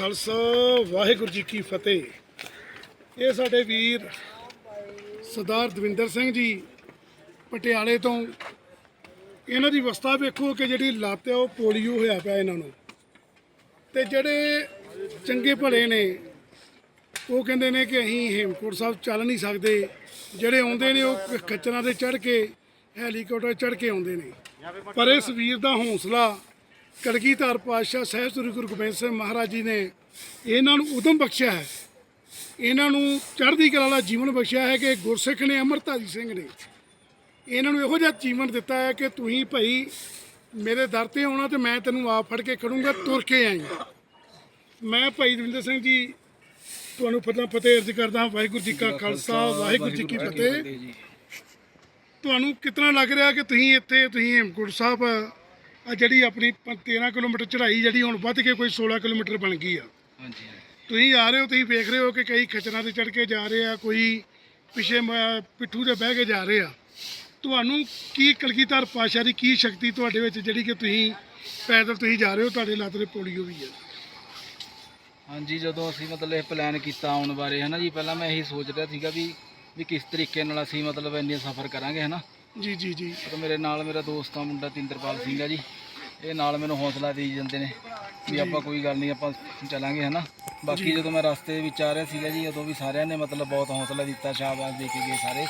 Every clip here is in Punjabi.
ਖਾਲਸਾ, ਵਾਹਿਗੁਰੂ ਜੀ ਕੀ ਫਤਿਹ। ਇਹ ਸਾਡੇ ਵੀਰ ਸਰਦਾਰ ਦਵਿੰਦਰ ਸਿੰਘ ਜੀ ਪਟਿਆਲੇ ਤੋਂ। ਇਹਨਾਂ ਦੀ ਅਵਸਥਾ ਵੇਖੋ ਕਿ ਜਿਹੜੀ ਲੱਤ ਹੈ ਉਹ ਪੋਲੀਓ ਹੋਇਆ ਪਿਆ ਇਹਨਾਂ ਨੂੰ। ਤੇ ਜਿਹੜੇ ਚੰਗੇ ਭਲੇ ਨੇ, ਉਹ ਕਹਿੰਦੇ ਨੇ ਕਿ ਅਸੀਂ ਹੇਮਕੋਟ ਸਾਹਿਬ ਚੱਲ ਨਹੀਂ ਸਕਦੇ। ਜਿਹੜੇ ਆਉਂਦੇ ਨੇ, ਉਹ ਖੱਚਰਾਂ ਤੇ ਚੜ ਕੇ, ਹੈਲੀਕਾਪਟਰ ਚੜ ਕੇ ਆਉਂਦੇ ਨੇ। ਪਰ ਇਸ ਵੀਰ ਦਾ ਹੌਸਲਾ ਕਲਗੀਧਰ ਪਾਤਸ਼ਾਹ ਸਾਹਿਬ ਸ੍ਰੀ ਗੁਰੂ ਗੋਬਿੰਦ ਸਿੰਘ ਮਹਾਰਾਜ ਜੀ ਨੇ ਇਹਨਾਂ ਨੂੰ ਉਦਮ ਬਖਸ਼ਿਆ ਹੈ। ਇਹਨਾਂ ਨੂੰ ਚੜ੍ਹਦੀ ਕਲਾ ਵਾਲਾ ਜੀਵਨ ਬਖਸ਼ਿਆ ਹੈ ਕਿ ਗੁਰਸਿੱਖ ਨੇ ਅਮਰਤਾਜੀ ਸਿੰਘ ਨੇ ਇਹਨਾਂ ਨੂੰ ਇਹੋ ਜਿਹਾ ਜੀਵਨ ਦਿੱਤਾ ਹੈ ਕਿ ਤੁਸੀਂ ਭਾਈ ਮੇਰੇ ਦਰ ਤੇ ਆਉਣਾ ਤੇ ਮੈਂ ਤੈਨੂੰ ਆਪ ਫੜ ਕੇ ਖੜੂੰਗਾ ਤੁਰ ਕੇ ਆਈ। ਮੈਂ ਭਾਈ ਦਵਿੰਦਰ ਸਿੰਘ ਜੀ ਤੁਹਾਨੂੰ ਫਤਿਹ ਫਤਿਹ ਅਰਜ਼ ਕਰਦਾ ਵਾਹਿਗੁਰੂ ਜੀ ਕਾ ਖਾਲਸਾ ਵਾਹਿਗੁਰੂ ਜੀ ਕੀ ਫਤਿਹ। ਤੁਹਾਨੂੰ ਕਿਤਨਾ ਲੱਗ ਰਿਹਾ ਕਿ ਤੁਸੀਂ ਇੱਥੇ ਤੁਸੀਂ ਹੇਮਕੁੰਟ ਸਾਹਿਬ ਆ ਜਿਹੜੀ ਆਪਣੀ ਪ- 13 ਕਿਲੋਮੀਟਰ ਚੜ੍ਹਾਈ ਜਿਹੜੀ ਹੁਣ ਵੱਧ ਕੇ ਕੋਈ 16 ਕਿਲੋਮੀਟਰ ਬਣ ਗਈ ਆ। ਹਾਂਜੀ ਤੁਸੀਂ ਆ ਰਹੇ ਹੋ ਤੁਸੀਂ ਵੇਖ ਰਹੇ ਹੋ ਕਿ ਕਈ ਖਚਰਾਂ ਤੇ ਚੜ ਕੇ ਜਾ ਰਹੇ ਆ ਕੋਈ ਪਿੱਛੇ ਪਿੱਠੂ ਤੇ ਬਹਿ ਕੇ ਜਾ ਰਹੇ ਆ। ਤੁਹਾਨੂੰ ਕੀ ਕਲਗੀਧਰ ਪਾਸ਼ਾ ਦੀ ਕੀ ਸ਼ਕਤੀ ਤੁਹਾਡੇ ਵਿੱਚ ਜਿਹੜੀ ਕਿ ਤੁਸੀਂ ਪੈਦਲ ਤੁਸੀਂ ਜਾ ਰਹੇ ਹੋ ਤੁਹਾਡੇ ਲੱਤ ਤੇ ਪੋਲੀਓ ਵੀ ਹੈ ਹਾਂਜੀ ਜਦੋਂ ਅਸੀਂ ਮਤਲਬ ਇਹ ਪਲਾਨ ਕੀਤਾ ਆਉਣ ਬਾਰੇ ਹਨਾ ਜੀ ਪਹਿਲਾਂ ਮੈਂ ਇਹੀ ਸੋਚ ਰਿਹਾ ਸੀਗਾ ਵੀ ਵੀ ਕਿਸ ਤਰੀਕੇ ਨਾਲ ਅਸੀਂ ਮਤਲਬ ਇੰਨੇ ਸਫ਼ਰ ਕਰਾਂਗੇ ਹਨਾ? ਜੀ ਜੀ ਜੀ। ਪਰ ਮੇਰੇ ਨਾਲ ਮੇਰਾ ਦੋਸਤ ਆ ਮੁੰਡਾ ਤਿੰਦਰਪਾਲ ਸਿੰਘ ਆ ਜੀ। ਇਹ ਨਾਲ ਮੈਨੂੰ ਹੌਸਲਾ ਦੇਈ ਜਾਂਦੇ ਨੇ ਵੀ ਆਪਾਂ ਕੋਈ ਗੱਲ ਨਹੀਂ ਆਪਾਂ ਚੱਲਾਂਗੇ ਹਨਾ? ਬਾਕੀ ਜਦੋਂ ਮੈਂ ਰਸਤੇ ਦੇ ਵਿੱਚ ਆ ਰਿਹਾ ਸੀਗਾ ਜੀ ਉਦੋਂ ਵੀ ਸਾਰਿਆਂ ਨੇ ਮਤਲਬ ਬਹੁਤ ਹੌਸਲਾ ਦਿੱਤਾ ਸ਼ਾਬਾਸ਼ ਦੇ ਕੇ ਗਏ ਸਾਰੇ।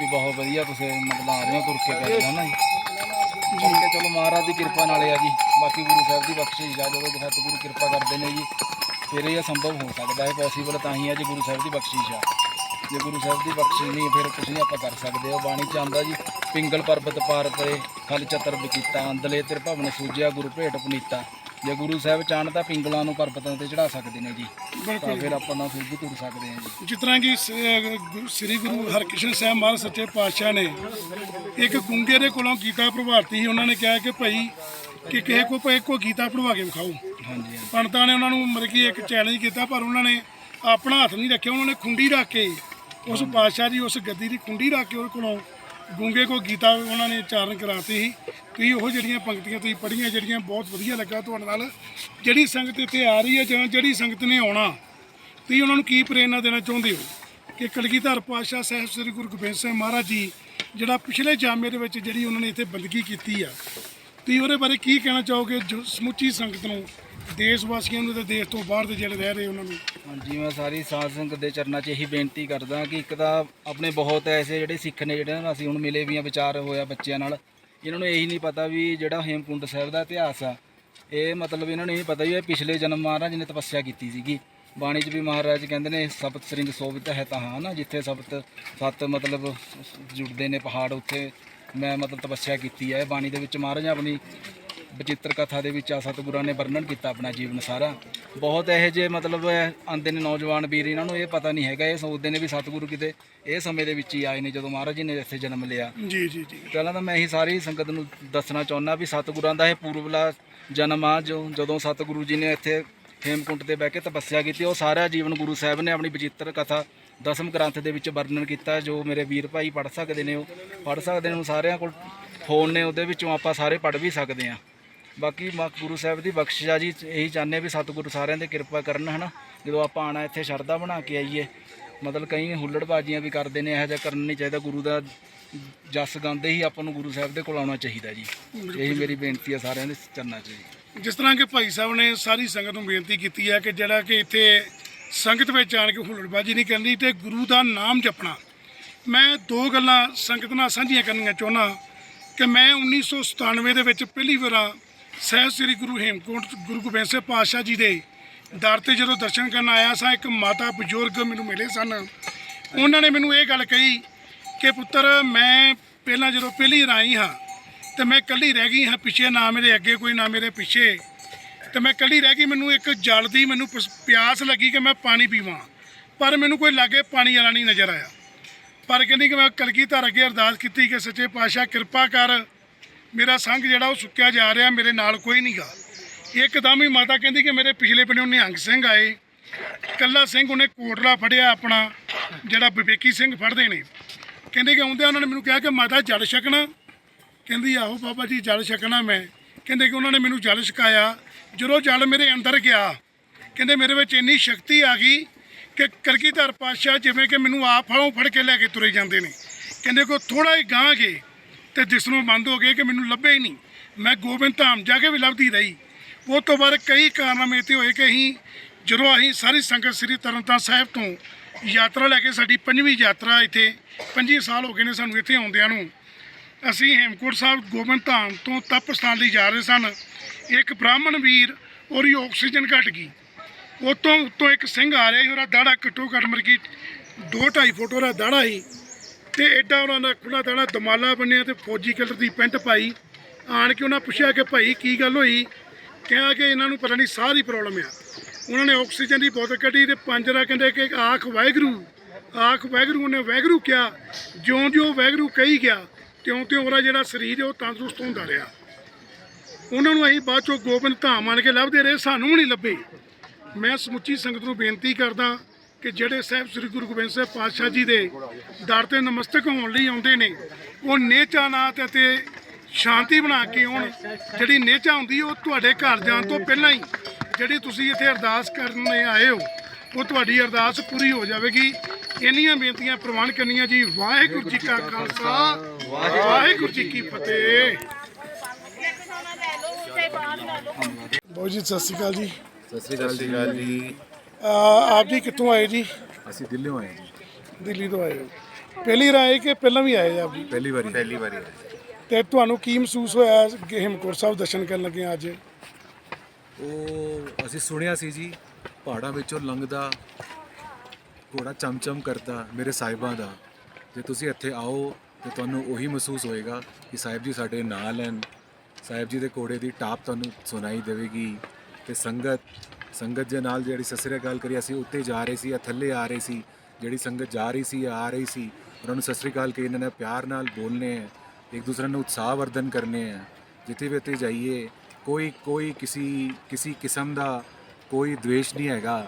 ਵੀ ਬਹੁਤ ਵਧੀਆ ਤੁਸੀਂ ਮਤਲਬ ਆ ਰਹੇ ਹੋ ਤੁਰ ਕੇ ਪੈਦਲ ਹਨਾ ਜੀ? ਜੀ। ਕਿ ਚਲੋ ਮਹਾਰਾਜ ਦੀ ਕਿਰਪਾ ਨਾਲ ਆ ਜੀ। ਬਾਕੀ ਗੁਰੂ ਸਾਹਿਬ ਦੀ ਬਖਸ਼ਿਸ਼ ਆ ਜਦੋਂ ਸਤਿਗੁਰੂ ਕਿਰਪਾ ਕਰਦੇ ਨੇ ਜੀ ਫਿਰ ਇਹ ਸੰਭਵ ਹੋ ਸਕਦਾ ਹੈ ਪੋਸੀਬਲ ਤਾਂ ਹੀ ਹੈ ਜੀ ਗੁਰੂ ਸਾਹਿਬ ਦੀ ਬਖਸ਼ਿਸ਼ ਆ। ਜੇ ਗੁਰੂ ਸਾਹਿਬ ਦੀ ਬਖਸ਼ਿਸ਼ ਨਹੀਂ ਫਿਰ ਕੁਝ ਨਹੀਂ ਆਪਾਂ ਕਰ ਸਕਦੇ ਉਹ ਬਾਣੀ ਚ ਆਂਦਾ ਜੀ ਪਿੰਗਲ ਪਰਬਤ ਪਾਰ ਪਰੇ ਖਲ ਚਤਰ ਬਕੀਤਾ ਅੰਦਲੇ ਤੇਰੇ ਭਵਨ ਸੂਜਿਆ ਗੁਰੂ ਭੇਟ ਪੁਨੀਤਾ। ਜੇ ਗੁਰੂ ਸਾਹਿਬ ਚਾਹਣ ਤਾਂ ਪਿੰਗਲਾਂ ਨੂੰ ਪਰਬਤਾਂ ਤੇ ਚੜਾ ਸਕਦੇ ਨੇ ਜੀ। ਤਾਂ ਫਿਰ ਆਪਾਂ ਨਾਲ ਫਿਰ ਵੀ ਤੁਰ ਸਕਦੇ ਹਾਂ ਜੀ। ਜਿਸ ਤਰ੍ਹਾਂ ਕਿ ਸ੍ਰੀ ਗੁਰੂ ਹਰਕ੍ਰਿਸ਼ਨ ਸਾਹਿਬ ਮਹਾਰਾਜ ਸੱਚੇ ਪਾਤਸ਼ਾਹ ਨੇ ਇੱਕ ਗੁੰਗੇ ਦੇ ਕੋਲੋਂ ਗੀਤਾ ਪ੍ਰਭਾਤੀ ਸੀ ਉਹਨਾਂ ਨੇ ਕਿਹਾ ਕਿ ਭਾਈ ਕਿ ਕਿਸੇ ਕੋ ਭਾਈ ਕੋ ਗੀਤਾ ਪੜਵਾ ਕੇ ਵਿਖਾਓ। ਹਾਂਜੀ ਹਾਂਜੀ। ਪੰਡਤਾਂ ਨੇ ਉਹਨਾਂ ਨੂੰ ਮਤਲਬ ਕਿ ਇੱਕ ਚੈਲੰਜ ਕੀਤਾ ਪਰ ਉਹਨਾਂ ਨੇ ਆਪਣਾ ਹੱਥ ਨਹੀਂ ਰੱਖਿਆ ਉਹਨਾਂ ਨੇ ਖੁੰਡੀ ਰੱਖ ਕੇ ਉਸ ਪਾਤਸ਼ਾਹ ਦੀ ਉਸ ਗੱਦੀ ਦੀ ਖੁੰਡੀ ਰੱਖ ਕੇ ਉਹਦੇ ਕੋਲੋਂ ਗੁੰਗੇ ਕੋ ਗੀਤਾ ਉਹਨਾਂ ਨੇ ਉਚਾਰਨ ਕਰਾਤੀ ਸੀ। ਤੁਸੀਂ ਉਹ ਜਿਹੜੀਆਂ ਪੰਕਤੀਆਂ ਤੁਸੀਂ ਪੜ੍ਹੀਆਂ, ਜਿਹੜੀਆਂ ਬਹੁਤ ਵਧੀਆ ਲੱਗਾ ਤੁਹਾਡੇ ਨਾਲ। ਜਿਹੜੀ ਸੰਗਤ ਇੱਥੇ ਆ ਰਹੀ ਹੈ ਜਾਂ ਜਿਹੜੀ ਸੰਗਤ ਨੇ ਆਉਣਾ, ਤੁਸੀਂ ਉਹਨਾਂ ਨੂੰ ਕੀ ਪ੍ਰੇਰਨਾ ਦੇਣਾ ਚਾਹੁੰਦੇ ਹੋ? ਕਿ ਕਲਗੀਧਰ ਪਾਤਸ਼ਾਹ ਸਾਹਿਬ ਸ੍ਰੀ ਗੁਰੂ ਗੋਬਿੰਦ ਸਿੰਘ ਮਹਾਰਾਜ ਜੀ, ਜਿਹੜਾ ਪਿਛਲੇ ਜਾਮੇ ਦੇ ਵਿੱਚ ਜਿਹੜੀ ਉਹਨਾਂ ਨੇ ਇੱਥੇ ਬੰਦਗੀ ਕੀਤੀ ਆ, ਤੁਸੀਂ ਉਹਦੇ ਬਾਰੇ ਕੀ ਕਹਿਣਾ ਚਾਹੋਗੇ ਜੋ ਸਮੁੱਚੀ ਸੰਗਤ ਨੂੰ ਦੇਸ਼ ਵਾਸੀਆਂ ਨੂੰ ਤੇ ਦੇਸ਼ ਤੋਂ ਬਾਹਰ ਦੇ ਜਿਹੜੇ ਰਹਿ ਰਹੇ ਉਹਨਾਂ ਨੂੰ। ਹਾਂਜੀ, ਮੈਂ ਸਾਰੀ ਸਾਧ ਸੰਗਤ ਦੇ ਚਰਨਾਂ 'ਚ ਇਹੀ ਬੇਨਤੀ ਕਰਦਾ ਕਿ ਇੱਕ ਤਾਂ ਆਪਣੇ ਬਹੁਤ ਐਸੇ ਜਿਹੜੇ ਸਿੱਖ ਨੇ ਜਿਹੜੇ ਨਾਲ ਅਸੀਂ ਹੁਣ ਮਿਲੇ ਵੀ ਆ ਵਿਚਾਰ ਹੋਇਆ ਬੱਚਿਆਂ ਨਾਲ। ਇਹਨਾਂ ਨੂੰ ਇਹੀ ਨਹੀਂ ਪਤਾ ਵੀ ਜਿਹੜਾ ਹੇਮਕੁੰਡ ਸਾਹਿਬ ਦਾ ਇਤਿਹਾਸ ਆ, ਇਹ ਮਤਲਬ ਇਹਨਾਂ ਨੂੰ ਇਹ ਪਤਾ ਵੀ ਇਹ ਪਿਛਲੇ ਜਨਮ ਮਹਾਰਾਜ ਨੇ ਤਪੱਸਿਆ ਕੀਤੀ ਸੀਗੀ। ਬਾਣੀ 'ਚ ਵੀ ਮਹਾਰਾਜ ਕਹਿੰਦੇ ਨੇ ਸਬਤ ਸ੍ਰਿੰਗ ਸੋਭਿਤ ਹੈ ਤਾਂ ਹਾਂ ਨਾ, ਜਿੱਥੇ ਸਬਤ ਸੱਤ ਮਤਲਬ ਜੁੜਦੇ ਨੇ ਪਹਾੜ, ਉੱਥੇ ਮੈਂ ਮਤਲਬ ਤਪੱਸਿਆ ਕੀਤੀ ਹੈ ਬਾਣੀ ਦੇ ਵਿੱਚ ਮਹਾਰਾਜ ਆਪਣੀ ਬਚਿੱਤਰ ਕਥਾ ਦੇ ਵਿੱਚ ਆ ਸਤਿਗੁਰਾਂ ਨੇ ਵਰਣਨ ਕੀਤਾ ਆਪਣਾ ਜੀਵਨ ਸਾਰਾ। ਬਹੁਤ ਇਹੋ ਜਿਹੇ ਮਤਲਬ ਆਂਦੇ ਨੇ ਨੌਜਵਾਨ ਵੀਰ ਇਹਨਾਂ ਨੂੰ ਇਹ ਪਤਾ ਨਹੀਂ ਹੈਗਾ। ਇਹ ਸੋਚਦੇ ਨੇ ਵੀ ਸਤਿਗੁਰੂ ਕਿਤੇ ਇਹ ਸਮੇਂ ਦੇ ਵਿੱਚ ਹੀ ਆਏ ਨੇ ਜਦੋਂ ਮਹਾਰਾਜ ਜੀ ਨੇ ਇੱਥੇ ਜਨਮ ਲਿਆ। ਜੀ ਜੀ ਜੀ। ਪਹਿਲਾਂ ਤਾਂ ਮੈਂ ਇਹੀ ਸਾਰੀ ਸੰਗਤ ਨੂੰ ਦੱਸਣਾ ਚਾਹੁੰਦਾ ਵੀ ਸਤਿਗੁਰਾਂ ਦਾ ਇਹ ਪੂਰਵਲਾ ਜਨਮ ਆ ਜੋ ਜਦੋਂ ਸਤਿਗੁਰੂ ਜੀ ਨੇ ਇੱਥੇ ਹੇਮਕੁੰਟ ਤੇ ਬਹਿ ਕੇ ਤਪੱਸਿਆ ਕੀਤੀ ਉਹ ਸਾਰਾ ਜੀਵਨ ਗੁਰੂ ਸਾਹਿਬ ਨੇ ਆਪਣੀ ਬਚਿੱਤਰ ਕਥਾ ਦਸਮ ਗ੍ਰੰਥ ਦੇ ਵਿੱਚ ਵਰਣਨ ਕੀਤਾ ਜੋ ਮੇਰੇ ਵੀਰ ਭਾਈ ਪੜ੍ਹ ਸਕਦੇ ਨੇ ਉਹ। ਪੜ੍ਹ ਸਕਦੇ ਨੇ ਸਾਰਿਆਂ ਕੋਲ ਫੋਨ ਨੇ ਉਹਦੇ ਵਿੱਚੋਂ ਆਪਾਂ ਸਾਰੇ ਪੜ੍ਹ ਵੀ ਸਕਦੇ ਹਾਂ। ਬਾਕੀ ਮਾ ਗੁਰੂ ਸਾਹਿਬ ਦੀ ਬਖਸ਼ਿਸ਼ ਆ ਜੀ ਇਹੀ ਚਾਹੁੰਦੇ ਵੀ ਸਤਿਗੁਰੂ ਸਾਰਿਆਂ ਦੇ ਕਿਰਪਾ ਕਰਨ ਹਨਾ? ਜਦੋਂ ਆਪਾਂ ਆਣਾ ਇੱਥੇ ਸ਼ਰਧਾ ਬਣਾ ਕੇ ਆਈਏ ਮਤਲਬ ਕਈ ਹੁੱਲੜਬਾਜ਼ੀਆਂ ਵੀ ਕਰਦੇ ਨੇ ਇਹੋ ਜਿਹਾ ਕਰਨਾ ਨਹੀਂ ਚਾਹੀਦਾ ਗੁਰੂ ਦਾ ਜਸ ਗਾਉਂਦੇ ਹੀ ਆਪਾਂ ਨੂੰ ਗੁਰੂ ਸਾਹਿਬ ਦੇ ਕੋਲ ਆਉਣਾ ਚਾਹੀਦਾ ਜੀ। ਇਹੀ ਮੇਰੀ ਬੇਨਤੀ ਆ ਸਾਰਿਆਂ ਦੇ ਚਰਨਾਂ 'ਚ ਜੀ। ਜਿਸ ਤਰ੍ਹਾਂ ਕਿ ਭਾਈ ਸਾਹਿਬ ਨੇ ਸਾਰੀ ਸੰਗਤ ਨੂੰ ਬੇਨਤੀ ਕੀਤੀ ਹੈ ਕਿ ਜਿਹੜਾ ਕਿ ਇੱਥੇ ਸੰਗਤ ਵਿੱਚ ਆਣ ਕੇ ਹੁਲੜਬਾਜੀ ਨਹੀਂ ਕਰਨੀ ਤੇ ਗੁਰੂ ਦਾ ਨਾਮ ਜਪਣਾ। ਮੈਂ ਦੋ ਗੱਲਾਂ ਸੰਗਤ ਨਾਲ ਸਾਂਝੀਆਂ ਕਰਨੀਆਂ ਚਾਹੁੰਦਾ ਕਿ ਮੈਂ 1997 ਦੇ ਵਿੱਚ ਪਹਿਲੀ ਵਾਰ ਸਹਿਬ ਸ੍ਰੀ ਗੁਰੂ ਹੇਮਕੁੰਟ ਗੁਰੂ ਗੋਬਿੰਦ ਸਿੰਘ ਪਾਤਸ਼ਾਹ ਜੀ ਦੇ ਦਰ ਤੇ ਜਦੋਂ ਦਰਸ਼ਨ ਕਰਨ ਆਇਆ ਸਾਂ, ਇੱਕ ਮਾਤਾ ਬਜ਼ੁਰਗ ਮੈਨੂੰ ਮਿਲੇ ਸਨ। ਉਹਨਾਂ ਨੇ ਮੈਨੂੰ ਇਹ ਗੱਲ ਕਹੀ ਕਿ ਪੁੱਤਰ, ਮੈਂ ਪਹਿਲਾਂ ਜਦੋਂ ਪਹਿਲੀ ਵਾਰ ਹਾਂ, ਤੇ ਮੈਂ ਇਕੱਲੀ ਰਹਿ ਗਈ ਹਾਂ ਪਿੱਛੇ, ਨਾ ਮੇਰੇ ਅੱਗੇ ਕੋਈ, ਨਾ ਮੇਰੇ ਪਿੱਛੇ। ਤੇ ਮੈਂ ਇਕੱਲੀ ਰਹਿ ਗਈ, ਮੈਨੂੰ ਇੱਕ ਜਲ ਦੀ ਮੈਨੂੰ ਪਸ- ਪਿਆਸ ਲੱਗੀ ਕਿ ਮੈਂ ਪਾਣੀ ਪੀਵਾਂ। ਪਰ ਮੈਨੂੰ ਕੋਈ ਲਾਗੇ ਪਾਣੀ ਵਾਲਾ ਨਹੀਂ ਨਜ਼ਰ ਆਇਆ। ਪਰ ਕਹਿੰਦੀ ਕਿ ਮੈਂ ਕਲਗੀਧਰ ਅੱਗੇ ਅਰਦਾਸ ਕੀਤੀ ਕਿ ਸੱਚੇ ਪਾਤਸ਼ਾਹ, ਕਿਰਪਾ ਕਰ ਮੇਰਾ ਸੰਗ ਜਿਹੜਾ ਉਹ ਸੁੱਕਿਆ ਜਾ ਰਿਹਾ, ਮੇਰੇ ਨਾਲ ਕੋਈ ਨਹੀਂਗਾ ਇੱਕਦਮ ਹੀ ਮਾਤਾ ਕਹਿੰਦੀ ਕਿ ਮੇਰੇ ਪਿਛਲੇ ਪਿੰਡੋਂ ਨਿਹੰਗ ਸਿੰਘ ਆਏ। ਕੱਲਾ ਸਿੰਘ ਉਹਨੇ ਕੋਟਲਾ ਫੜਿਆ ਆਪਣਾ, ਜਿਹੜਾ ਵਿਵੇਕੀ ਸਿੰਘ ਫੜਦੇ ਨੇ। ਕਹਿੰਦੇ ਕਿ ਆਉਂਦੇ ਉਹਨਾਂ ਨੇ ਮੈਨੂੰ ਕਿਹਾ ਕਿ ਮਾਤਾ ਜਲ ਛਕਣਾ। ਕਹਿੰਦੀ, ਆਹੋ ਬਾਬਾ ਜੀ, ਜਲ ਛਕਣਾ ਮੈਂ। ਕਹਿੰਦੇ ਕਿ ਉਹਨਾਂ ਨੇ ਮੈਨੂੰ ਜਲ ਛਕਾਇਆ। ਜਦੋਂ ਜਲ ਮੇਰੇ ਅੰਦਰ ਗਿਆ, ਕਹਿੰਦੇ ਮੇਰੇ ਵਿੱਚ ਇੰਨੀ ਸ਼ਕਤੀ ਆ ਗਈ ਕਿ ਕਲਗੀਧਰ ਪਾਤਸ਼ਾਹ ਜਿਵੇਂ ਕਿ ਮੈਨੂੰ ਆਪ ਫੜੋਂ ਫੜ ਕੇ ਲੈ ਕੇ ਤੁਰੇ ਜਾਂਦੇ ਨੇ। ਕਹਿੰਦੇ ਕੋ ਥੋੜਾ ਹੀ ਗਾਂਹ ਗਏ। ਤੇ ਨੂੰ ਬੰਦ ਹੋ ਗਏ ਕਿ ਮੈਨੂੰ ਲੱਭੇ ਹੀ ਨਹੀਂ। ਮੈਂ ਗੋਬਿੰਦ ਧਾਮ ਜਾ ਕੇ ਵੀ ਲੱਭਦੀ ਰਹੀ। ਉਹ ਤੋਂ ਬਾਅਦ ਕਈ ਕਾਰਨਾਮੇ ਤੇ ਹੋਏ ਕਿ ਅਸੀਂ ਜਦੋਂ ਅਸੀਂ ਸਾਰੀ ਸੰਗਤ ਸ੍ਰੀ ਤਰਨਤਾਰਨ ਸਾਹਿਬ ਤੋਂ ਯਾਤਰਾ ਲੈ ਕੇ ਸਾਡੀ ਪੰਜਵੀਂ ਯਾਤਰਾ ਇੱਥੇ 25 ਸਾਲ ਹੋ ਗਏ ਨੇ ਸਾਨੂੰ ਇੱਥੇ ਆਉਂਦਿਆਂ ਨੂੰ, ਅਸੀਂ ਹੇਮਕੁੰਟ ਸਾਹਿਬ ਗੋਬਿੰਦ ਧਾਮ ਤੋਂ ਤਪ ਸਥਾਨ ਲਈ ਜਾ ਰਹੇ ਸਨ। ਇੱਕ ਬ੍ਰਾਹਮਣ ਵੀਰ, ਉਹਦੀ ਆਕਸੀਜਨ ਘਟ ਗਈ। ਉਤੋਂ ਉੱਤੋਂ ਇੱਕ ਸਿੰਘ ਆ ਰਿਹਾ ਸੀ, ਉਹਦਾ ਦਾੜਾ ਘੱਟੋ ਘੱਟ ਮਰ ਗਈ 2.5 ਫੁੱਟ ਉਹਦਾ ਦਾੜਾ ਸੀ। ਤੇ ਐਡਾ ਉਹਨਾਂ ਦਾ ਖੁੱਲਾ ਦਾੜਾ ਦਮਾਲਾ ਬੰਨਿਆ ਤੇ ਫੌਜੀ ਕਲਰ ਦੀ ਪੈਂਟ ਪਾਈ। ਆਣ ਕੇ ਉਹਨਾਂ ਪੁੱਛਿਆ ਕਿ ਭਾਈ ਕੀ ਗੱਲ ਹੋਈ? ਕਿਹਾ ਕਿ ਇਹਨਾਂ ਨੂੰ ਪਤਾ ਨਹੀਂ, ਸਾਹ ਦੀ ਪ੍ਰੋਬਲਮ ਆ। ਉਹਨਾਂ ਨੇ ਆਕਸੀਜਨ ਦੀ ਬੋਤਲ ਕੱਢੀ ਤੇ ਪੰਜਰਾ ਕਹਿੰਦੇ ਕਿ ਆਖ ਵਾਹਿਗੁਰੂ ਆਖ ਵਾਹਿਗੁਰੂ, ਉਹਨੇ ਵਾਹਿਗੁਰੂ ਕਿਹਾ ਜਿਉਂ ਜਿਉਂ ਵਾਹਿਗੁਰੂ ਕਹੀ ਗਿਆ ਤਿਉਂ ਤਿਉਂ ਉਹਦਾ ਜਿਹੜਾ ਸਰੀਰ ਹੈ ਉਹ ਤੰਦਰੁਸਤ ਹੁੰਦਾ ਰਿਹਾ। ਉਹਨਾਂ ਨੂੰ ਅਸੀਂ ਬਾਅਦ ਚੋਂ ਗੋਬਿੰਦ ਧਾਮ ਆਣ ਕੇ ਲੱਭਦੇ ਰਹੇ, ਸਾਨੂੰ ਨਹੀਂ ਲੱਭੇ। ਮੈਂ ਸਮੁੱਚੀ ਸੰਗਤ ਨੂੰ ਬੇਨਤੀ ਕਰਦਾ ਕਿ ਜਿਹੜੇ ਸਾਹਿਬ ਸ੍ਰੀ ਗੁਰੂ ਗੋਬਿੰਦ ਸਾਹਿਬ ਪਾਤਸ਼ਾਹ ਜੀ ਦੇ ਦਰ ਤੇ ਨਮਸਤਕ ਹੋਣ ਲਈ ਆਉਂਦੇ ਨੇ ਉਹ ਨੇਚਾ ਨਾਥ ਅਤੇ ਸ਼ਾਂਤੀ ਬਣਾ ਕੇ ਆਉਣ। ਜਿਹੜੀ ਨੇਚਾ ਹੁੰਦੀ ਉਹ ਤੁਹਾਡੇ ਘਰ ਜਾਣ ਤੋਂ ਪਹਿਲਾਂ ਹੀ ਜਿਹੜੀ ਤੁਸੀਂ ਇੱਥੇ ਅਰਦਾਸ ਕਰਨ ਆਏ ਹੋ ਉਹ ਤੁਹਾਡੀ ਅਰਦਾਸ ਪੂਰੀ ਹੋ ਜਾਵੇਗੀ। ਇੰਨੀਆਂ ਬੇਨਤੀਆਂ ਪ੍ਰਵਾਨ ਕਰਨੀਆਂ ਜੀ। ਵਾਹਿਗੁਰੂ ਜੀ ਕਾ ਖਾਲਸਾ ਵਾਹਿਗੁਰੂ ਜੀ ਕੀ ਫਤਿਹ। ਬਹੁਤ ਜੀ ਸਤਿ ਸ਼੍ਰੀ ਅਕਾਲ ਜੀ। ਸਤਿ ਸ੍ਰੀ ਅਕਾਲ ਜੀ। ਆਪ ਜੀ ਕਿੱਥੋਂ ਆਏ ਜੀ? ਅਸੀਂ ਦਿੱਲੀੋਂ ਆਏ ਜੀ। ਦਿੱਲੀ ਤੋਂ ਆਏ ਹੋ। ਪਹਿਲੀ ਵਾਰ ਆਏ ਕਿ ਪਹਿਲਾਂ ਵੀ ਆਏ ਆਪ ਜੀ? ਪਹਿਲੀ ਵਾਰੀ ਪਹਿਲੀ ਵਾਰੀ ਤੇ ਤੁਹਾਨੂੰ ਕੀ ਮਹਿਸੂਸ ਹੋਇਆ ਕਿ ਹੇਮਕੋਟ ਸਾਹਿਬ ਦਰਸ਼ਨ ਕਰਨ ਲੱਗੇ ਅੱਜ? ਉਹ ਅਸੀਂ ਸੁਣਿਆ ਸੀ ਜੀ ਪਹਾੜਾਂ ਵਿੱਚੋਂ ਲੰਘਦਾ ਘੋੜਾ ਚਮਚਮ ਕਰਦਾ ਮੇਰੇ ਸਾਹਿਬਾਂ ਦਾ। ਜੇ ਤੁਸੀਂ ਇੱਥੇ ਆਓ ਤੇ ਤੁਹਾਨੂੰ ਉਹੀ ਮਹਿਸੂਸ ਹੋਏਗਾ ਕਿ ਸਾਹਿਬ ਜੀ ਸਾਡੇ ਨਾਲ ਹਨ। ਸਾਹਿਬ ਜੀ ਦੇ ਘੋੜੇ ਦੀ ਟਾਪ ਤੁਹਾਨੂੰ ਸੁਣਾਈ ਦੇਵੇਗੀ ਤੇ ਸੰਗਤ ਸੰਗਤ ਦੇ ਨਾਲ ਜਿਹੜੀ ਸਸਰੇ ਗੱਲ ਕਰੀ ਅਸੀਂ ਉੱਤੇ ਜਾ ਰਹੇ ਸੀ ਜਾਂ ਥੱਲੇ ਆ ਰਹੇ ਸੀ ਜਿਹੜੀ ਸੰਗਤ ਜਾ ਰਹੀ ਸੀ ਆ ਰਹੀ ਸੀ ਉਹਨਾਂ ਨੂੰ ਸਤਿ ਸ੍ਰੀ ਅਕਾਲ ਕਹੀ ਇਹਨਾਂ ਨੇ ਪਿਆਰ ਨਾਲ ਬੋਲਨੇ ਹੈ ਇੱਕ ਦੂਸਰੇ ਨੂੰ ਉਤਸ਼ਾਹ ਵਰਧਨ ਕਰਨੇ ਹੈ ਜਿੱਥੇ ਵੀ ਉੱਤੇ ਜਾਈਏ ਕੋਈ ਕੋਈ ਕਿਸੇ ਕਿਸੇ ਕਿਸਮ ਦਾ ਕੋਈ ਦਵੇਸ਼ ਨਹੀਂ ਹੈਗਾ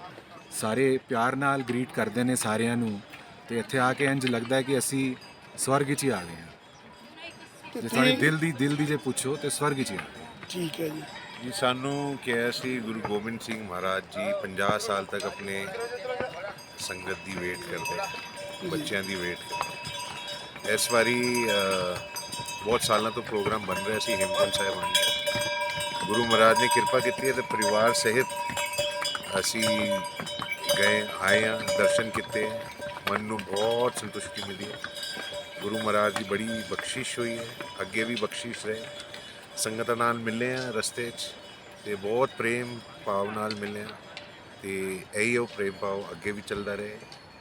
ਸਾਰੇ ਪਿਆਰ ਨਾਲ ਗ੍ਰੀਟ ਕਰਦੇ ਨੇ ਸਾਰਿਆਂ ਨੂੰ ਤੇ ਇੱਥੇ ਆ ਕੇ ਇੰਜ ਲੱਗਦਾ ਹੈ ਕਿ ਅਸੀਂ ਸਵਰਗ 'ਚ ਹੀ ਆ ਗਏ ਹਾਂ ਜੇ ਸਾਡੇ ਦਿਲ ਦੀ ਦਿਲ ਦੀ ਜੇ ਪੁੱਛੋ ਤੇ ਸਵਰਗ 'ਚ ਹੀ ਆ ਗਏ ਹਾਂ। ਠੀਕ ਹੈ ਜੀ ਜੀ, ਸਾਨੂੰ ਕਿਹਾ ਸੀ ਗੁਰੂ ਗੋਬਿੰਦ ਸਿੰਘ ਮਹਾਰਾਜ ਜੀ 50 ਸਾਲ ਤੱਕ ਆਪਣੇ ਸੰਗਤ ਦੀ ਵੇਟ ਕਰਦੇ, ਬੱਚਿਆਂ ਦੀ ਵੇਟ ਕਰਦੇ। ਇਸ ਵਾਰੀ ਬਹੁਤ ਸਾਲਾਂ ਤੋਂ ਪ੍ਰੋਗਰਾਮ ਬਣ ਰਿਹਾ ਸੀ ਹੇਮਕੁੰਟ ਸਾਹਿਬ ਆਉਣ ਗੁਰੂ ਮਹਾਰਾਜ ਨੇ ਕਿਰਪਾ ਕੀਤੀ ਹੈ ਤੇ ਪਰਿਵਾਰ ਸਹਿਤ ਅਸੀਂ ਗਏ, ਆਏ ਹਾਂ, ਦਰਸ਼ਨ ਕੀਤੇ ਮਨ ਨੂੰ ਬਹੁਤ ਸੰਤੁਸ਼ਟੀ ਮਿਲੀ ਹੈ। ਗੁਰੂ ਮਹਾਰਾਜ ਦੀ ਬੜੀ ਬਖਸ਼ਿਸ਼ ਹੋਈ ਹੈ। ਅੱਗੇ ਵੀ ਬਖਸ਼ਿਸ਼ ਰਹੇ। ਸੰਗਤਾਂ ਨਾਲ ਮਿਲੇ ਆ ਰਸਤੇ 'ਚ ਤੇ ਬਹੁਤ ਪ੍ਰੇਮ ਭਾਵ ਨਾਲ ਮਿਲੇ ਆ ਤੇ ਇਹੀ ਉਹ ਪ੍ਰੇਮ ਭਾਵ ਅੱਗੇ ਵੀ ਚੱਲਦਾ ਰਹੇ।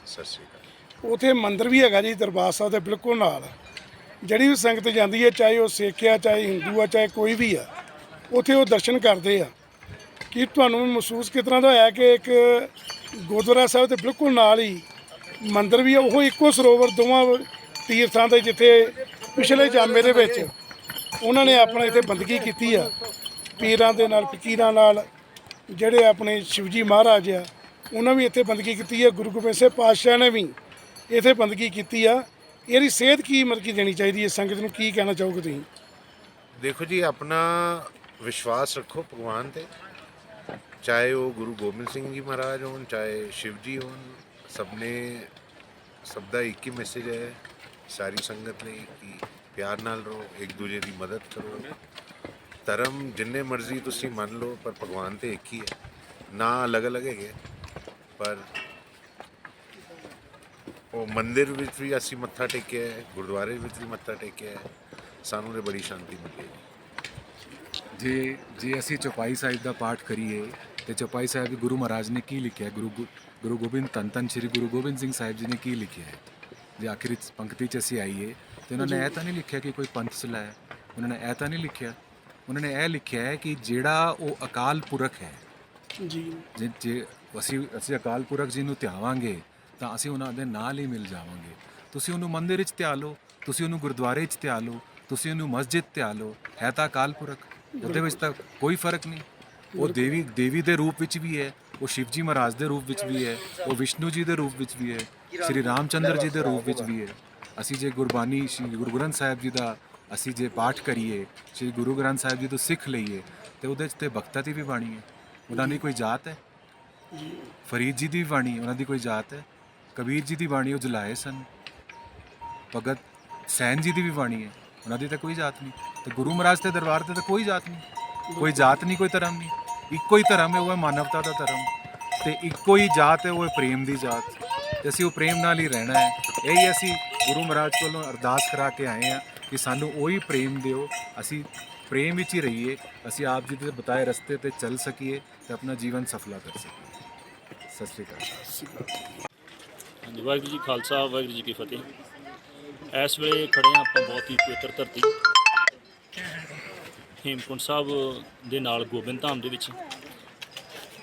ਸਤਿ ਸ਼੍ਰੀ ਅਕਾਲ। ਉਥੇ ਮੰਦਿਰ ਵੀ ਹੈਗਾ ਜੀ, ਦਰਬਾਰ ਸਾਹਿਬ ਦੇ ਬਿਲਕੁਲ ਨਾਲ। ਜਿਹੜੀ ਵੀ ਸੰਗਤ ਜਾਂਦੀ ਹੈ, ਚਾਹੇ ਉਹ ਸਿੱਖ ਆ ਚਾਹੇ ਹਿੰਦੂ ਆ, ਚਾਹੇ ਕੋਈ ਵੀ ਆ, ਉਥੇ ਉਹ ਦਰਸ਼ਨ ਕਰਦੇ ਆ। ਕੀ ਤੁਹਾਨੂੰ ਮਹਿਸੂਸ ਕਿਸ ਤਰ੍ਹਾਂ ਦਾ ਹੋਇਆ ਕਿ ਇੱਕ ਗੁਰਦੁਆਰਾ ਸਾਹਿਬ ਦੇ ਬਿਲਕੁਲ ਨਾਲ ਹੀ ਮੰਦਿਰ ਵੀ ਆ, ਉਹ ਇੱਕੋ ਸਰੋਵਰ, ਦੋਵਾਂ ਤੀਰਥਾਂ ਦੇ ਜਿੱਥੇ ਪਿਛਲੇ ਜਾਮੇ ਦੇ ਵਿੱਚ ਉਹਨਾਂ ਨੇ ਆਪਣਾ ਇੱਥੇ ਬੰਦਗੀ ਕੀਤੀ ਆ। ਪੀਰਾਂ ਦੇ ਨਾਲ, ਫਕੀਰਾਂ ਨਾਲ, ਜਿਹੜੇ ਆਪਣੇ ਸ਼ਿਵਜੀ ਮਹਾਰਾਜ ਆ, ਉਹਨਾਂ ਵੀ ਇੱਥੇ ਬੰਦਗੀ ਕੀਤੀ ਆ। ਗੁਰੂ ਗੋਬਿੰਦ ਸਿੰਘ ਪਾਤਸ਼ਾਹ ਨੇ ਵੀ ਇੱਥੇ ਬੰਦਗੀ ਕੀਤੀ ਆ। ਇਹਦੀ ਸੇਧ ਕੀ ਮਰਕੀ ਦੇਣੀ ਚਾਹੀਦੀ ਹੈ? ਸੰਗਤ ਨੂੰ ਕੀ ਕਹਿਣਾ ਚਾਹੋਗੇ ਤੁਸੀਂ? ਦੇਖੋ ਜੀ, ਆਪਣਾ ਵਿਸ਼ਵਾਸ ਰੱਖੋ ਭਗਵਾਨ ਤੇ। ਚਾਹੇ ਉਹ ਗੁਰੂ ਗੋਬਿੰਦ ਸਿੰਘ ਜੀ ਮਹਾਰਾਜ ਹੋਣ, ਚਾਹੇ ਸ਼ਿਵ ਜੀ ਹੋਣ, ਸਭ ਨੇ, ਸਭ ਦਾ ਇੱਕ ਹੀ ਮੈਸੇਜ ਹੈ, ਸਾਰੀ ਸੰਗਤ ਲਈ ਕਿ ਪਿਆਰ ਨਾਲ ਰਹੋ, ਇੱਕ ਦੂਜੇ ਦੀ ਮਦਦ ਕਰੋ। ਧਰਮ ਜਿੰਨੇ ਮਰਜ਼ੀ ਤੁਸੀਂ ਮੰਨ ਲਓ, ਪਰ ਭਗਵਾਨ ਤੇ ਇੱਕ ਹੀ ਹੈ। ਨਾ ਅਲੱਗ-ਅਲੱਗ ਹੈਗੇ ਪਰ ਉਹ ਮੰਦਿਰ ਵਿੱਚ ਵੀ ਅਸੀਂ ਮੱਥਾ ਟੇਕਿਆ ਹੈ, ਗੁਰਦੁਆਰੇ ਵਿੱਚ ਵੀ ਮੱਥਾ ਟੇਕਿਆ ਹੈ। ਸਾਨੂੰ ਤੇ ਬੜੀ ਸ਼ਾਂਤੀ ਮਿਲੀ ਹੈ। ਜੇ ਜੇ ਅਸੀਂ ਚੌਪਾਈ ਸਾਹਿਬ ਦਾ ਪਾਠ ਕਰੀਏ, ਤੇ ਚੌਪਾਈ ਸਾਹਿਬ ਵੀ ਗੁਰੂ ਮਹਾਰਾਜ ਨੇ ਕੀ ਲਿਖਿਆ ਗੁਰੂ ਗੁ- ਗੁਰੂ ਗੋਬਿੰਦ ਧੰਨ ਧੰਨ ਸ੍ਰੀ ਗੁਰੂ ਗੋਬਿੰਦ ਸਿੰਘ ਸਾਹਿਬ ਜੀ ਨੇ ਕੀ ਲਿਖਿਆ ਹੈ? ਜੇ ਆਖਿਰੀ ਪੰਕਤੀ ਚ ਅਸੀਂ ਆਈਏ ਤੇ ਉਹਨਾਂ ਨੇ ਇਹ ਤਾਂ ਨਹੀਂ ਲਿਖਿਆ ਕਿ ਕੋਈ ਪੰਥ ਸਲਾਇਆ ਉਹਨਾਂ ਨੇ ਇਹ ਤਾਂ ਨਹੀਂ ਲਿਖਿਆ। ਉਹਨਾਂ ਨੇ ਇਹ ਲਿਖਿਆ ਹੈ ਕਿ ਜਿਹੜਾ ਉਹ ਅਕਾਲ ਪੁਰਖ ਹੈ। ਜੀ। ਜੇ ਅਸੀਂ ਅਸੀਂ ਅਕਾਲ ਪੁਰਖ ਜੀ ਨੂੰ ਧਿਆਵਾਂਗੇ ਤਾਂ ਅਸੀਂ ਉਹਨਾਂ ਦੇ ਨਾਲ ਹੀ ਮਿਲ ਜਾਵਾਂਗੇ। ਤੁਸੀਂ ਉਹਨੂੰ ਮੰਦਿਰ ਵਿੱਚ ਧਿਆ ਲਓ ਤੁਸੀਂ ਉਹਨੂੰ ਗੁਰਦੁਆਰੇ ਵਿੱਚ ਧਿਆ ਲਓ ਤੁਸੀਂ ਉਹਨੂੰ ਮਸਜਿਦ ਧਿਆ ਲਓ ਹੈ ਤਾਂ ਅਕਾਲ ਪੁਰਖ। ਉਹਦੇ ਵਿੱਚ ਤਾਂ ਕੋਈ ਫ਼ਰਕ ਨਹੀਂ। ਉਹ ਦੇਵੀ ਦੇਵੀ ਦੇ ਰੂਪ ਵਿੱਚ ਵੀ ਹੈ ਉਹ ਸ਼ਿਵ ਜੀ ਮਹਾਰਾਜ ਦੇ ਰੂਪ ਵਿੱਚ ਵੀ ਹੈ ਉਹ ਵਿਸ਼ਨੂੰ ਜੀ ਦੇ ਰੂਪ ਵਿੱਚ ਵੀ ਹੈ ਸ੍ਰੀ ਰਾਮਚੰਦਰ ਜੀ ਦੇ ਰੂਪ ਵਿੱਚ ਵੀ ਹੈ। ਅਸੀਂ ਜੇ ਗੁਰਬਾਣੀ ਸ਼੍ਰੀ ਗੁਰੂ ਗ੍ਰੰਥ ਸਾਹਿਬ ਜੀ ਦਾ ਅਸੀਂ ਜੇ ਪਾਠ ਕਰੀਏ, ਸ਼੍ਰੀ ਗੁਰੂ ਗ੍ਰੰਥ ਸਾਹਿਬ ਜੀ ਤੋਂ ਸਿੱਖ ਲਈਏ, ਤੇ ਉਹਦੇ 'ਚ ਤੇ ਭਗਤਾਂ ਦੀ ਵੀ ਬਾਣੀ ਹੈ। ਉਹਨਾਂ ਦੀ ਕੋਈ ਜਾਤ ਹੈ? ਫਰੀਦ ਜੀ ਦੀ ਬਾਣੀ ਉਹਨਾਂ ਦੀ ਕੋਈ ਜਾਤ ਹੈ? ਕਬੀਰ ਜੀ ਦੀ ਬਾਣੀ ਉਹ ਜਲਾਏ ਸਨ। ਭਗਤ ਸੈਨ ਜੀ ਦੀ ਵੀ ਬਾਣੀ ਹੈ, ਉਹਨਾਂ ਦੀ ਤਾਂ ਕੋਈ ਜਾਤ ਨਹੀਂ। ਤੇ ਗੁਰੂ ਮਹਾਰਾਜ ਦੇ ਦਰਬਾਰ ਤੇ ਤਾਂ ਕੋਈ ਜਾਤ ਨਹੀਂ। ਕੋਈ ਜਾਤ ਨਹੀਂ, ਕੋਈ ਧਰਮ ਨਹੀਂ। ਇੱਕੋ ਹੀ ਧਰਮ ਹੈ, ਉਹ ਹੈ ਮਾਨਵਤਾ ਦਾ ਧਰਮ। ਤੇ ਇੱਕੋ ਹੀ ਜਾਤ ਹੈ, ਉਹ ਹੈ ਪ੍ਰੇਮ ਦੀ ਜਾਤ। ਤੇ ਅਸੀਂ ਉਹ ਪ੍ਰੇਮ ਨਾਲ ਹੀ ਰਹਿਣਾ ਹੈ। ਇਹੀ ਅਸੀਂ ਗੁਰੂ ਮਹਾਰਾਜ ਕੋਲੋਂ ਅਰਦਾਸ ਕਰਾ ਕੇ ਆਏ ਹਾਂ ਕਿ ਸਾਨੂੰ ਉਹੀ ਪ੍ਰੇਮ ਦਿਓ। ਅਸੀਂ ਪ੍ਰੇਮ ਵਿੱਚ ਹੀ ਰਹੀਏ। ਅਸੀਂ ਆਪ ਜੀ ਦੇ ਬਤਾਏ ਰਸਤੇ ਤੇ ਚੱਲ ਸਕੀਏ ਤੇ ਆਪਣਾ ਜੀਵਨ ਸਫਲਾ ਕਰ ਸਕੀਏ। ਸਤਿ ਸ਼੍ਰੀ ਅਕਾਲ। ਹਾਂਜੀ, ਵਾਹਿਗੁਰੂ ਜੀ ਖਾਲਸਾ, ਵਾਹਿਗੁਰੂ ਜੀ ਕੀ ਫਤਿਹ। ਇਸ ਵੇਲੇ ਖੜੇ ਹਾਂ ਆਪਾਂ ਬਹੁਤ ਹੀ ਪਵਿੱਤਰ ਧਰਤੀ, ਹੇਮਕੁੰਟ ਸਾਹਿਬ ਦੇ ਨਾਲ ਗੋਬਿੰਦ ਧਾਮ ਦੇ ਵਿੱਚ।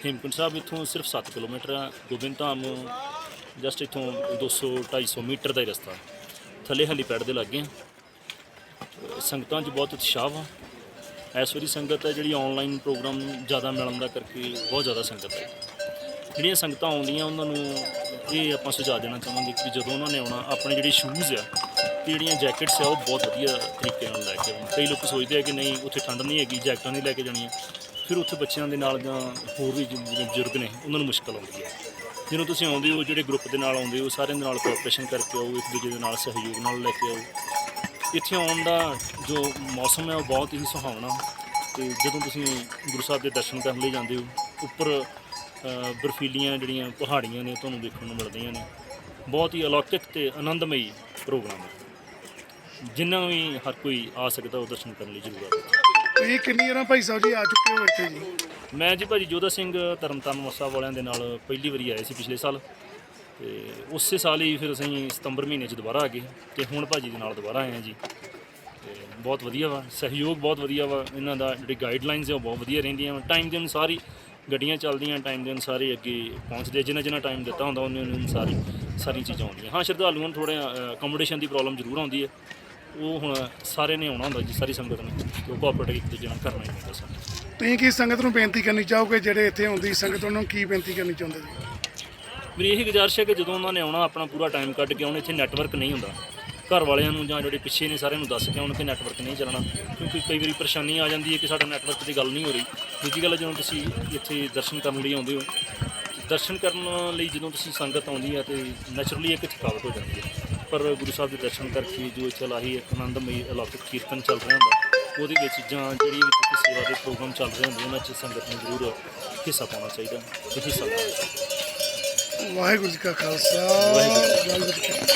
ਹੇਮਕੁੰਟ ਸਾਹਿਬ ਇੱਥੋਂ ਸਿਰਫ 7 ਕਿਲੋਮੀਟਰ ਆ। ਗੋਬਿੰਦ ਧਾਮ ਜਸਟ ਇੱਥੋਂ 200 250 ਮੀਟਰ ਦਾ ਹੀ ਰਸਤਾ। ਥੱਲੇ ਹੈਲੀਪੈਡ ਦੇ ਲੱਗੇ ਆ। ਸੰਗਤਾਂ 'ਚ ਬਹੁਤ ਉਤਸ਼ਾਹ ਵਾ। ਇਸ ਵਾਰੀ ਸੰਗਤ ਹੈ ਜਿਹੜੀ ਆਨਲਾਈਨ ਪ੍ਰੋਗਰਾਮ ਜ਼ਿਆਦਾ ਮਿਲਣ ਦਾ ਕਰਕੇ ਬਹੁਤ ਜ਼ਿਆਦਾ ਸੰਗਤ ਹੈ ਜਿਹੜੀਆਂ ਸੰਗਤਾਂ ਆਉਂਦੀਆਂ, ਉਹਨਾਂ ਨੂੰ ਇਹ ਆਪਾਂ ਸੁਝਾਅ ਦੇਣਾ ਚਾਹਾਂਗੇ ਕਿ ਜਦੋਂ ਉਹਨਾਂ ਨੇ ਆਉਣਾ, ਆਪਣੇ ਜਿਹੜੇ ਸ਼ੂਜ਼ ਆ, ਤੇ ਜਿਹੜੀਆਂ ਜੈਕਟਸ ਆ, ਉਹ ਬਹੁਤ ਵਧੀਆ ਤਰੀਕੇ ਨਾਲ ਲੈ ਕੇ ਆਉਣ। ਕਈ ਲੋਕ ਸੋਚਦੇ ਆ ਕਿ ਨਹੀਂ, ਉੱਥੇ ਠੰਡ ਨਹੀਂ ਹੈਗੀ ਜੈਕਟਾਂ ਨਹੀਂ ਲੈ ਕੇ ਜਾਣੀਆਂ। ਫਿਰ ਉੱਥੇ ਬੱਚਿਆਂ ਦੇ ਨਾਲ ਜਾਂ ਹੋਰ ਵੀ ਜਿਹੜੇ ਬਜ਼ੁਰਗ ਨੇ, ਉਹਨਾਂ ਨੂੰ ਮੁਸ਼ਕਲ ਆਉਂਦੀ ਹੈ। ਜਦੋਂ ਤੁਸੀਂ ਆਉਂਦੇ ਹੋ, ਜਿਹੜੇ ਗਰੁੱਪ ਦੇ ਨਾਲ ਆਉਂਦੇ ਹੋ, ਸਾਰਿਆਂ ਦੇ ਨਾਲ ਕੋਆਪਰੇਸ਼ਨ ਕਰਕੇ ਆਓ, ਇੱਕ ਦੂਜੇ ਦੇ ਨਾਲ ਸਹਿਯੋਗ ਨਾਲ ਲੈ ਕੇ ਆਓ। ਇੱਥੇ ਆਉਣ ਦਾ ਜੋ ਮੌਸਮ ਹੈ, ਉਹ ਬਹੁਤ ਹੀ ਸੁਹਾਵਣਾ ਤੇ ਜਦੋਂ ਤੁਸੀਂ ਗੁਰੂ ਸਾਹਿਬ ਦੇ ਦਰਸ਼ਨ ਕਰਨ ਲਈ ਜਾਂਦੇ ਹੋ, ਉੱਪਰ ਬਰਫੀਲੀਆਂ ਜਿਹੜੀਆਂ ਪਹਾੜੀਆਂ ਨੇ, ਤੁਹਾਨੂੰ ਦੇਖਣ ਨੂੰ ਮਿਲਦੀਆਂ ਨੇ। ਬਹੁਤ ਹੀ ਅਲੌਕਿਕ ਤੇ ਆਨੰਦਮਈ ਪ੍ਰੋਗਰਾਮ ਹੈ। ਜਿੰਨਾ ਵੀ ਹਰ ਕੋਈ ਆ ਸਕਦਾ ਉਹ ਦਰਸ਼ਨ ਕਰਨ ਲਈ ਜ਼ਰੂਰ ਆਵੇ ਤੁਸੀਂ ਕਿੰਨੀ ਵਾਰਾਂ ਭਾਈ ਸਾਹਿਬ ਜੀ ਆ ਚੁੱਕੇ ਹੋ ਇੱਥੇ ਜੀ? ਮੈਂ ਜੀ ਭਾਜੀ ਜੋਧਾ ਸਿੰਘ ਤਰਨਤਾਰਨ ਮੱਸਾ ਵਾਲਿਆਂ ਦੇ ਨਾਲ ਪਹਿਲੀ ਵਾਰੀ ਆਏ ਸੀ ਪਿਛਲੇ ਸਾਲ। ਤੇ ਉਸੇ ਸਾਲ ਹੀ ਫਿਰ ਅਸੀਂ ਸਤੰਬਰ ਮਹੀਨੇ 'ਚ ਦੁਬਾਰਾ ਆ ਗਏ ਤੇ ਹੁਣ ਭਾਜੀ ਦੇ ਨਾਲ ਦੁਬਾਰਾ ਆਏ ਹਾਂ ਜੀ। ਤੇ ਬਹੁਤ ਵਧੀਆ ਵਾ, ਸਹਿਯੋਗ ਬਹੁਤ ਵਧੀਆ ਵਾ, ਇਹਨਾਂ ਦਾ ਜਿਹੜੀ ਗਾਈਡਲਾਈਨਸ ਆ ਉਹ ਬਹੁਤ ਵਧੀਆ ਰਹਿੰਦੀਆਂ ਵਾ। ਟਾਈਮ ਦੇ ਅਨੁਸਾਰ ਹੀ ਗੱਡੀਆਂ ਚੱਲਦੀਆਂ ਟਾਈਮ ਦੇ ਅਨੁਸਾਰ ਹੀ ਅੱਗੇ ਪਹੁੰਚਦੇ, ਜਿੰਨਾ ਜਿੰਨਾ ਟਾਈਮ ਦਿੱਤਾ ਹੁੰਦਾ, ਉਹਨੇ ਅਨੁਸਾਰ ਹੀ ਸਾਰੀਆਂ ਚੀਜ਼ਾਂ ਆਉਂਦੀਆਂ। ਹਾਂ, ਸ਼ਰਧਾਲੂਆਂ ਨੂੰ ਥੋੜ੍ਹਾ ਅਕੋਮੋਡੇਸ਼ਨ ਦੀ ਪ੍ਰੋਬਲਮ ਜ਼ਰੂਰ ਆਉਂਦੀ ਹੈ। ਉਹ ਹੁਣ ਸਾਰੇ ਨੇ ਆਉਣਾ ਹੁੰਦਾ ਜੀ ਸਾਰੀ ਸੰਗਤ ਨੇ। ਤੇ ਉਹ ਕੋਆਪਰੇਟ ਇੱਕ ਦੂਜੇ ਨਾਲ ਕਰਨਾ ਹੀ ਪੈਂਦਾ ਸਾਨੂੰ ਤੁਸੀਂ ਕੀ ਸੰਗਤ ਨੂੰ ਬੇਨਤੀ ਕਰਨੀ ਚਾਹੋਗੇ ਜਿਹੜੇ ਇੱਥੇ ਆਉਂਦੀ ਸੰਗਤ ਉਹਨਾਂ ਨੂੰ ਕੀ ਬੇਨਤੀ ਕਰਨੀ ਚਾਹੁੰਦੇ ਜੀ? ਮੇਰੀ ਇਹ ਗੁਜ਼ਾਰਿਸ਼ ਹੈ ਕਿ ਜਦੋਂ ਉਹਨਾਂ ਨੇ ਆਉਣਾ ਆਪਣਾ ਪੂਰਾ ਟਾਈਮ ਕੱਢ ਕੇ ਆਉਣ ਇੱਥੇ ਨੈਟਵਰਕ ਨਹੀਂ ਹੁੰਦਾ। ਘਰ ਵਾਲਿਆਂ ਨੂੰ ਜਾਂ ਜਿਹੜੇ ਪਿੱਛੇ ਨੇ ਸਾਰਿਆਂ ਨੂੰ ਦੱਸ ਕੇ ਆਉਣ ਕਿ ਨੈਟਵਰਕ ਨਹੀਂ ਚੱਲਣਾ। ਕਿਉਂਕਿ ਕਈ ਵਾਰੀ ਪਰੇਸ਼ਾਨੀ ਆ ਜਾਂਦੀ ਹੈ ਕਿ ਸਾਡਾ ਨੈਟਵਰਕ ਦੀ ਗੱਲ ਨਹੀਂ ਹੋ ਰਹੀ। ਦੂਜੀ ਗੱਲ ਜਦੋਂ ਤੁਸੀਂ ਇੱਥੇ ਦਰਸ਼ਨ ਕਰਨ ਲਈ ਆਉਂਦੇ ਹੋ ਦਰਸ਼ਨ ਕਰਨ ਲਈ ਜਦੋਂ ਤੁਸੀਂ ਸੰਗਤ ਆਉਂਦੀ ਹੈ ਤੇ ਨੈਚੁਰਲੀ ਇੱਕ ਥਕਾਵਟ ਹੋ ਜਾਂਦੀ ਹੈ। ਪਰ ਗੁਰੂ ਸਾਹਿਬ ਦੇ ਦਰਸ਼ਨ ਕਰਕੇ ਜੋ ਇੱਥੇ ਲਾਹੀ ਇੱਕ ਆਨੰਦਮਈ ਅਲੌਕਿਕ ਕੀਰਤਨ ਚੱਲ ਰਿਹਾ ਹੁੰਦਾ ਉਹਦੇ ਵਿੱਚ ਜਾਂ ਜਿਹੜੀ ਵੀ ਇੱਥੇ ਸੇਵਾ ਦੇ ਪ੍ਰੋਗਰਾਮ ਚੱਲ ਰਹੇ ਹੁੰਦੇ ਉਹਨਾਂ 'ਚ ਸੰਗਤ ਨੂੰ ਜ਼ਰੂਰ ਹਿੱਸਾ ਪਾਉਣਾ ਚਾਹੀਦਾ ਤੇ ਹਿੱਸਾ ਚਾਹੀਦਾ ਵਾਹਿਗੁਰੂ ਜੀ ਕਾ ਖਾਲਸਾ ਵਾਹਿਗੁਰੂ ਵਾਹਿਗੁਰੂ ਜੀ ਕੀ ਫਤਿਹ।